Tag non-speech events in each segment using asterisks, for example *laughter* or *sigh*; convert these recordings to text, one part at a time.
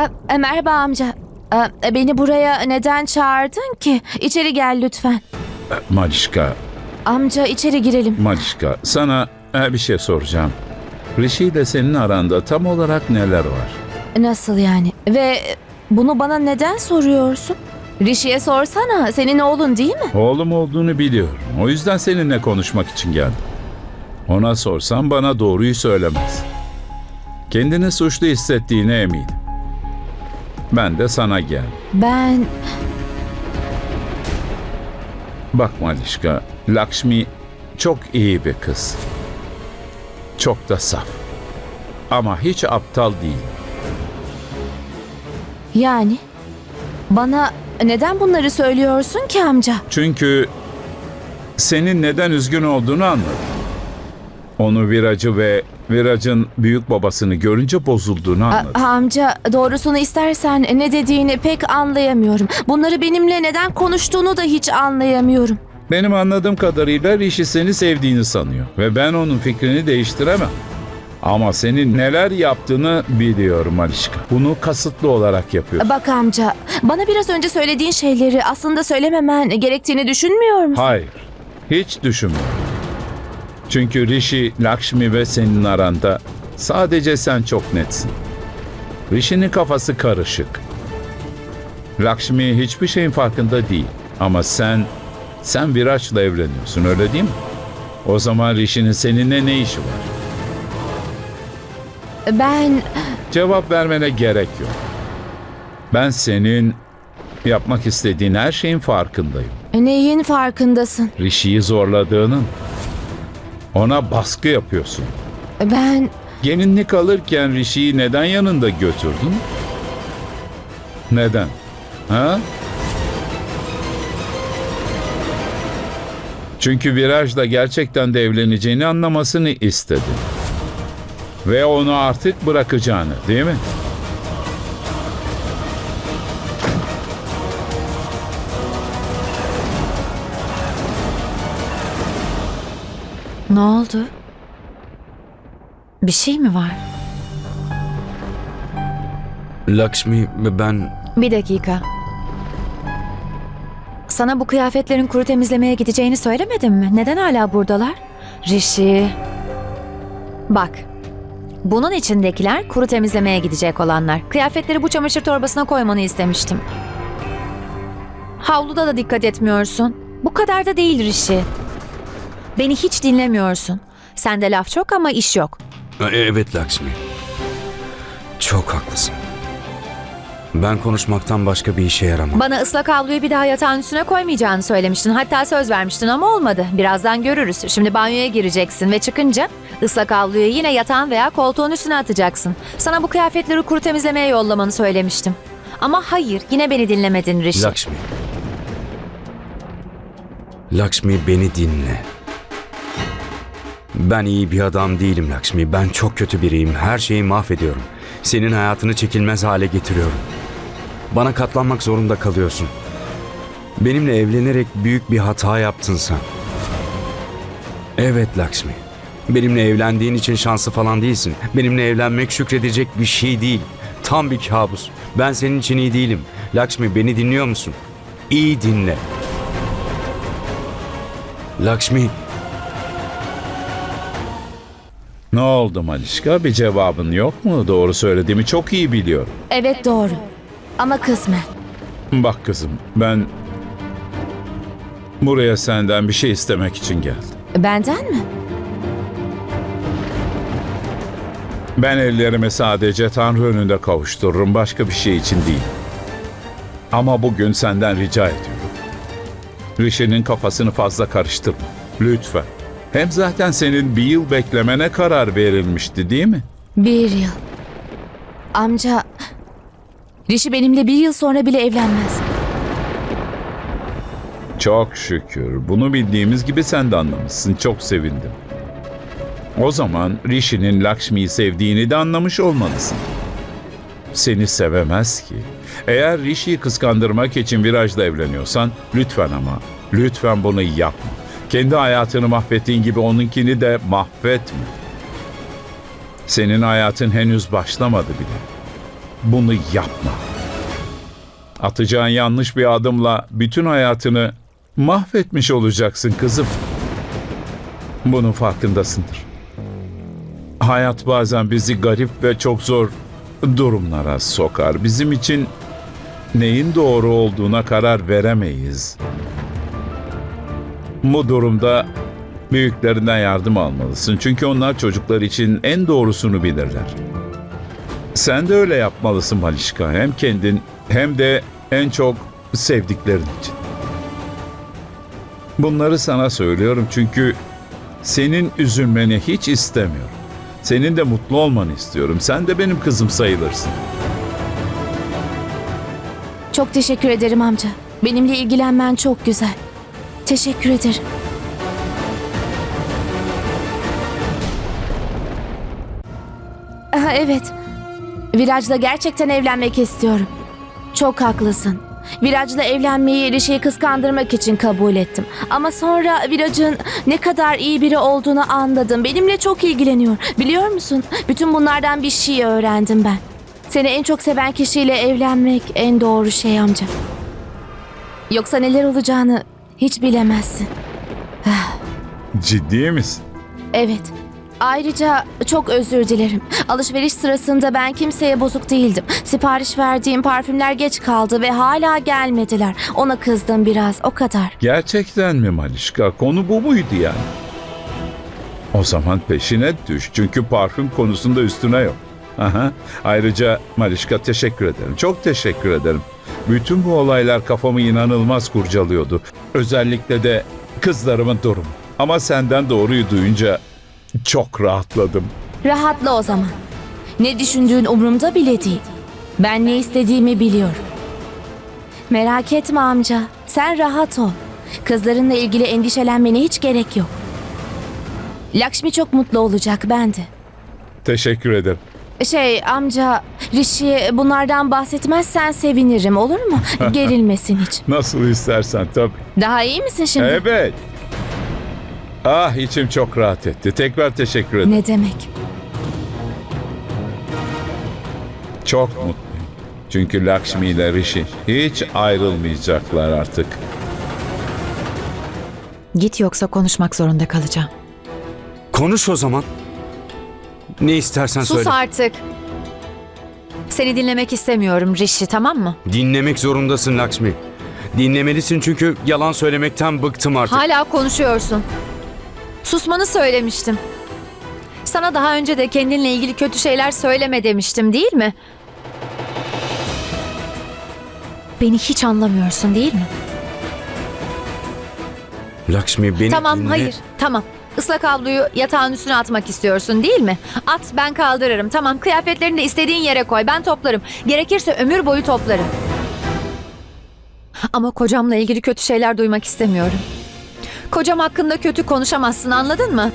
E, e, merhaba amca. E, beni buraya neden çağırdın ki? İçeri gel lütfen. Malişka, Amca içeri girelim. Malişka sana e, bir şey soracağım. Rishi ile senin aranda tam olarak neler var? Nasıl yani? Ve bunu bana neden soruyorsun? Rishi'ye sorsana. Senin oğlun değil mi? Oğlum olduğunu biliyorum. O yüzden seninle konuşmak için geldim. Ona sorsam bana doğruyu söylemez. Kendini suçlu hissettiğine eminim. Ben de sana geldim. Ben... Bak Malişka, Lakshmi çok iyi bir kız. Çok da saf. Ama hiç aptal değil. Yani... Bana neden bunları söylüyorsun ki amca? Çünkü senin neden üzgün olduğunu anladım. Onu Viracı ve Virac'ın büyük babasını görünce bozulduğunu A- anladım. amca doğrusunu istersen ne dediğini pek anlayamıyorum. Bunları benimle neden konuştuğunu da hiç anlayamıyorum. Benim anladığım kadarıyla Rishi seni sevdiğini sanıyor ve ben onun fikrini değiştiremem. Ama senin neler yaptığını biliyorum Alişka. Bunu kasıtlı olarak yapıyor. Bak amca, bana biraz önce söylediğin şeyleri aslında söylememen gerektiğini düşünmüyor musun? Hayır, hiç düşünmüyorum. Çünkü Rishi, Lakshmi ve senin aranda sadece sen çok netsin. Rishi'nin kafası karışık. Lakshmi hiçbir şeyin farkında değil. Ama sen, sen Viraç'la evleniyorsun öyle değil mi? O zaman Rishi'nin seninle ne işi var? Ben Cevap vermene gerek yok. Ben senin yapmak istediğin her şeyin farkındayım. neyin farkındasın? Rishi'yi zorladığının. Ona baskı yapıyorsun. Ben Gelinlik alırken Rishi'yi neden yanında götürdün? Neden? Ha? Çünkü Viraj'la gerçekten de evleneceğini anlamasını istedi. Ve onu artık bırakacağını, değil mi? Ne oldu? Bir şey mi var? Lakshmi ben Bir dakika. Sana bu kıyafetlerin kuru temizlemeye gideceğini söylemedim mi? Neden hala buradalar? Rishi. Bak. Bunun içindekiler kuru temizlemeye gidecek olanlar. Kıyafetleri bu çamaşır torbasına koymanı istemiştim. Havluda da dikkat etmiyorsun. Bu kadar da değil Rishi. Beni hiç dinlemiyorsun. Sende laf çok ama iş yok. E, evet Lakshmi. Çok haklısın. Ben konuşmaktan başka bir işe yaramam. Bana ıslak havluyu bir daha yatağın üstüne koymayacağını söylemiştin. Hatta söz vermiştin ama olmadı. Birazdan görürüz. Şimdi banyoya gireceksin ve çıkınca ıslak havluyu yine yatağın veya koltuğun üstüne atacaksın. Sana bu kıyafetleri kuru temizlemeye yollamanı söylemiştim. Ama hayır, yine beni dinlemedin Rishi. Lakshmi. Lakshmi beni dinle. Ben iyi bir adam değilim Lakshmi. Ben çok kötü biriyim. Her şeyi mahvediyorum. Senin hayatını çekilmez hale getiriyorum. Bana katlanmak zorunda kalıyorsun. Benimle evlenerek büyük bir hata yaptın sen. Evet Lakshmi. Benimle evlendiğin için şanslı falan değilsin. Benimle evlenmek şükredecek bir şey değil. Tam bir kabus. Ben senin için iyi değilim. Lakshmi beni dinliyor musun? İyi dinle. Lakshmi, Ne oldu Malişka? Bir cevabın yok mu? Doğru söylediğimi çok iyi biliyorum. evet doğru. Ama kısmen. Bak kızım, ben buraya senden bir şey istemek için geldim. Benden mi? Ben ellerimi sadece Tanrı önünde kavuştururum, başka bir şey için değil. Ama bugün senden rica ediyorum. Rishi'nin kafasını fazla karıştırma. Lütfen. Hem zaten senin bir yıl beklemene karar verilmişti değil mi? Bir yıl. Amca, Rishi benimle bir yıl sonra bile evlenmez. Çok şükür. Bunu bildiğimiz gibi sen de anlamışsın. Çok sevindim. O zaman Rishi'nin Lakshmi'yi sevdiğini de anlamış olmalısın. Seni sevemez ki. Eğer Rishi'yi kıskandırmak için virajla evleniyorsan lütfen ama lütfen bunu yapma. Kendi hayatını mahvettiğin gibi onunkini de mahvetme. Senin hayatın henüz başlamadı bile. bunu yapma. Atacağın yanlış bir adımla bütün hayatını mahvetmiş olacaksın kızım. Bunun farkındasındır. Hayat bazen bizi garip ve çok zor durumlara sokar. Bizim için neyin doğru olduğuna karar veremeyiz. Bu durumda büyüklerinden yardım almalısın. Çünkü onlar çocuklar için en doğrusunu bilirler. Sen de öyle yapmalısın Malişka. Hem kendin hem de en çok sevdiklerin için. Bunları sana söylüyorum çünkü senin üzülmeni hiç istemiyorum. Senin de mutlu olmanı istiyorum. Sen de benim kızım sayılırsın. Çok teşekkür ederim amca. Benimle ilgilenmen çok güzel. Teşekkür ederim. Aha, evet. Viraj'la gerçekten evlenmek istiyorum. Çok haklısın. Viraj'la evlenmeyi ilişkiyi kıskandırmak için kabul ettim. Ama sonra Viraj'ın ne kadar iyi biri olduğunu anladım. Benimle çok ilgileniyor. Biliyor musun? Bütün bunlardan bir şey öğrendim ben. Seni en çok seven kişiyle evlenmek en doğru şey amca. Yoksa neler olacağını hiç bilemezsin. Ciddi misin? Evet. Ayrıca çok özür dilerim. Alışveriş sırasında ben kimseye bozuk değildim. Sipariş verdiğim parfümler geç kaldı ve hala gelmediler. Ona kızdım biraz, o kadar. Gerçekten mi Malişka? Konu bu muydu yani? O zaman peşine düş. Çünkü parfüm konusunda üstüne yok. Aha. Ayrıca Malişka teşekkür ederim. Çok teşekkür ederim. Bütün bu olaylar kafamı inanılmaz kurcalıyordu. Özellikle de kızlarımın durumu. Ama senden doğruyu duyunca çok rahatladım. Rahatla o zaman. Ne düşündüğün umurumda bile değil. Ben ne istediğimi biliyorum. Merak etme amca. Sen rahat ol. Kızlarınla ilgili endişelenmene hiç gerek yok. Lakşmi çok mutlu olacak ben de. Teşekkür ederim. Şey amca Rişi'ye bunlardan bahsetmezsen sevinirim olur mu? *laughs* Gerilmesin hiç. Nasıl istersen tabii. Daha iyi misin şimdi? Evet. Ah içim çok rahat etti. Tekrar teşekkür ederim. Ne demek? Çok mutluyum. Çünkü Lakshmi ile Rishi hiç ayrılmayacaklar artık. Git yoksa konuşmak zorunda kalacağım. Konuş o zaman. Ne istersen Sus söyle. artık. Seni dinlemek istemiyorum Rishi tamam mı? Dinlemek zorundasın Lakshmi. Dinlemelisin çünkü yalan söylemekten bıktım artık. Hala konuşuyorsun. Susmanı söylemiştim. Sana daha önce de kendinle ilgili kötü şeyler söyleme demiştim değil mi? Beni hiç anlamıyorsun değil mi? Lakshmi beni tamam dinle. hayır tamam. Islak havluyu yatağın üstüne atmak istiyorsun değil mi? At ben kaldırırım. Tamam kıyafetlerini de istediğin yere koy. Ben toplarım. Gerekirse ömür boyu toplarım. Ama kocamla ilgili kötü şeyler duymak istemiyorum. Kocam hakkında kötü konuşamazsın anladın mı?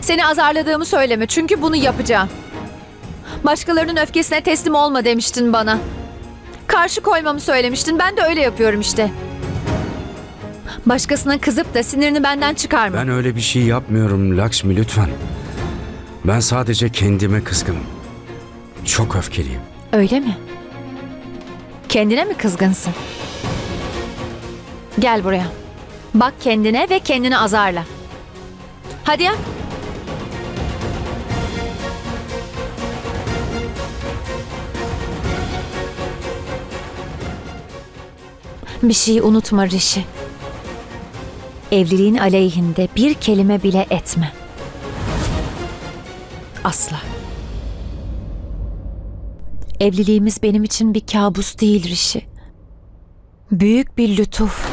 Seni azarladığımı söyleme çünkü bunu yapacağım. Başkalarının öfkesine teslim olma demiştin bana. Karşı koymamı söylemiştin. Ben de öyle yapıyorum işte. Başkasına kızıp da sinirini benden çıkarma. Ben öyle bir şey yapmıyorum Lakshmi lütfen. Ben sadece kendime kızgınım. Çok öfkeliyim. Öyle mi? Kendine mi kızgınsın? Gel buraya. Bak kendine ve kendini azarla. Hadi ya. Bir şeyi unutma Rişi. Evliliğin aleyhinde bir kelime bile etme. Asla. Evliliğimiz benim için bir kabus değil Rişi. Büyük bir lütuf.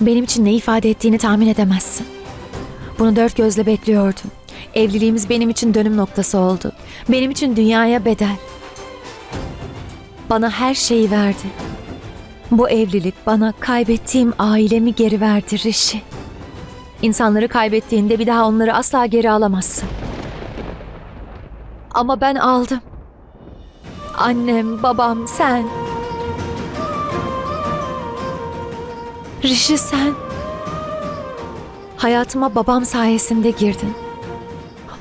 Benim için ne ifade ettiğini tahmin edemezsin. Bunu dört gözle bekliyordum. Evliliğimiz benim için dönüm noktası oldu. Benim için dünyaya bedel. Bana her şeyi verdi. Bu evlilik bana kaybettiğim ailemi geri verdi Rişi. İnsanları kaybettiğinde bir daha onları asla geri alamazsın. Ama ben aldım. Annem, babam, sen. Rişi sen. Hayatıma babam sayesinde girdin.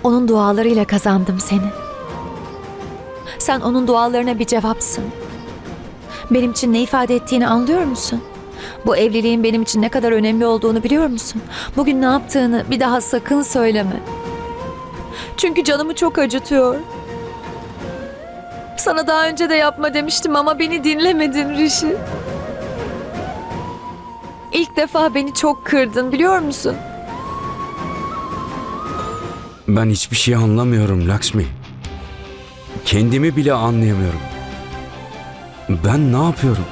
Onun dualarıyla kazandım seni. Sen onun dualarına bir cevapsın. Benim için ne ifade ettiğini anlıyor musun? Bu evliliğin benim için ne kadar önemli olduğunu biliyor musun? Bugün ne yaptığını bir daha sakın söyleme. Çünkü canımı çok acıtıyor. Sana daha önce de yapma demiştim ama beni dinlemedin Rişi. İlk defa beni çok kırdın biliyor musun? Ben hiçbir şey anlamıyorum Lakshmi. Kendimi bile anlayamıyorum. Ben ne yapıyorum?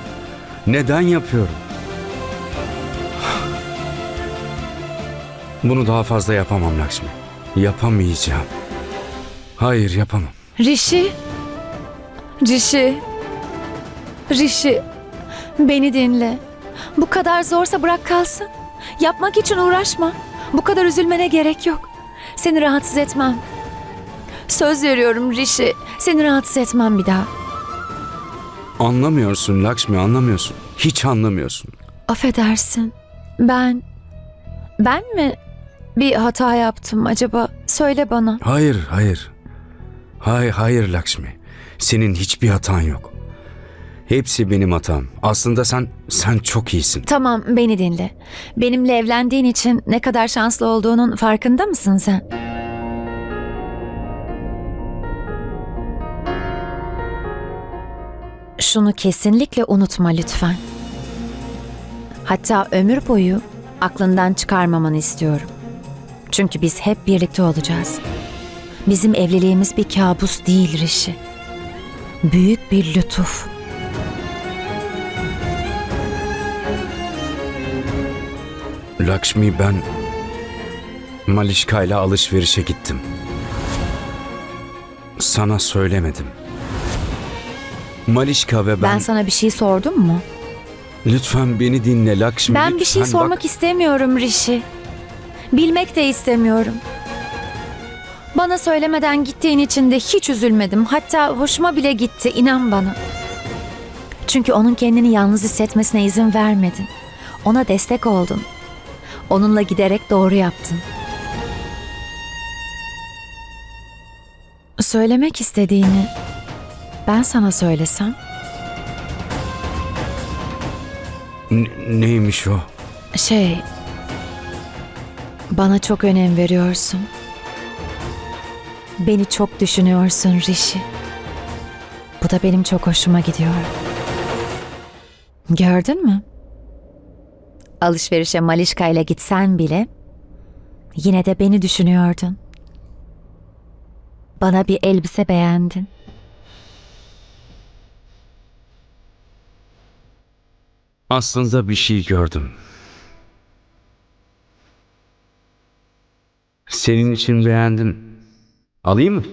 Neden yapıyorum? Bunu daha fazla yapamam Lakshmi. Yapamayacağım. Hayır yapamam. Rişi. Rişi. Rişi. Beni dinle. Bu kadar zorsa bırak kalsın. Yapmak için uğraşma. Bu kadar üzülmene gerek yok. Seni rahatsız etmem. Söz veriyorum Rişi. Seni rahatsız etmem bir daha. Anlamıyorsun Lakshmi anlamıyorsun. Hiç anlamıyorsun. Affedersin. Ben... Ben mi bir hata yaptım acaba? Söyle bana. Hayır hayır. Hayır hayır Lakshmi. Senin hiçbir hatan yok. Hepsi benim hatam. Aslında sen sen çok iyisin. Tamam beni dinle. Benimle evlendiğin için ne kadar şanslı olduğunun farkında mısın sen? Şunu kesinlikle unutma lütfen. Hatta ömür boyu aklından çıkarmamanı istiyorum. Çünkü biz hep birlikte olacağız. Bizim evliliğimiz bir kabus değil Rişi. Büyük bir lütuf. Lakshmi ben Malişka ile alışverişe gittim. Sana söylemedim. Malişka ve ben... Ben sana bir şey sordum mu? Lütfen beni dinle Lakshmi. Ben bir şey lütfen sormak bak. istemiyorum Rişi. Bilmek de istemiyorum. Bana söylemeden gittiğin için de hiç üzülmedim. Hatta hoşuma bile gitti inan bana. Çünkü onun kendini yalnız hissetmesine izin vermedin. Ona destek oldun. Onunla giderek doğru yaptın. Söylemek istediğini ben sana söylesem N- neymiş o? Şey... Bana çok önem veriyorsun. Beni çok düşünüyorsun Rişi. Bu da benim çok hoşuma gidiyor. Gördün mü? Alışverişe Malişka ile gitsen bile yine de beni düşünüyordun. Bana bir elbise beğendin. Aslında bir şey gördüm. Senin için beğendim. Alayım mı?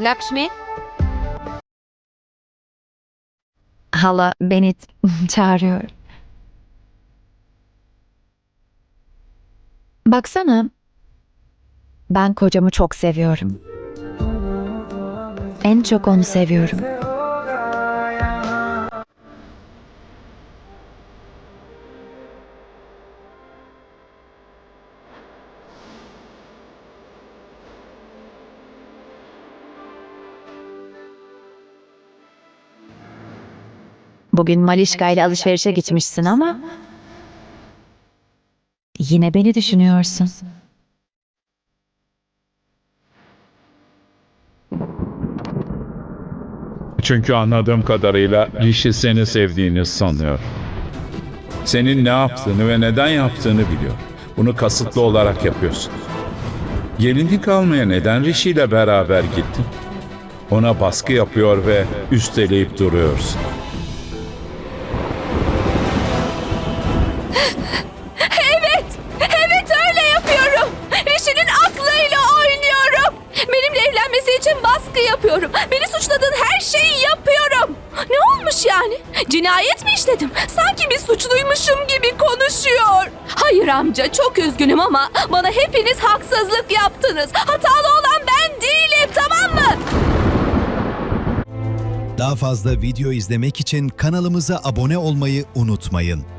Lakshmi, Hala beni *laughs* çağırıyor. Baksana. Ben kocamı çok seviyorum. En çok onu seviyorum. Bugün Malişka ile alışverişe gitmişsin ama yine beni düşünüyorsun. Çünkü anladığım kadarıyla Rishi seni sevdiğini sanıyor. Senin ne yaptığını ve neden yaptığını biliyor. Bunu kasıtlı olarak yapıyorsun. Gelinlik almaya neden Rishi ile beraber gittin? Ona baskı yapıyor ve üsteleyip duruyorsun. Baskı yapıyorum. Beni suçladığın her şeyi yapıyorum. Ne olmuş yani? Cinayet mi işledim? Sanki bir suçluymuşum gibi konuşuyor. Hayır amca çok üzgünüm ama bana hepiniz haksızlık yaptınız. Hatalı olan ben değilim tamam mı? Daha fazla video izlemek için kanalımıza abone olmayı unutmayın.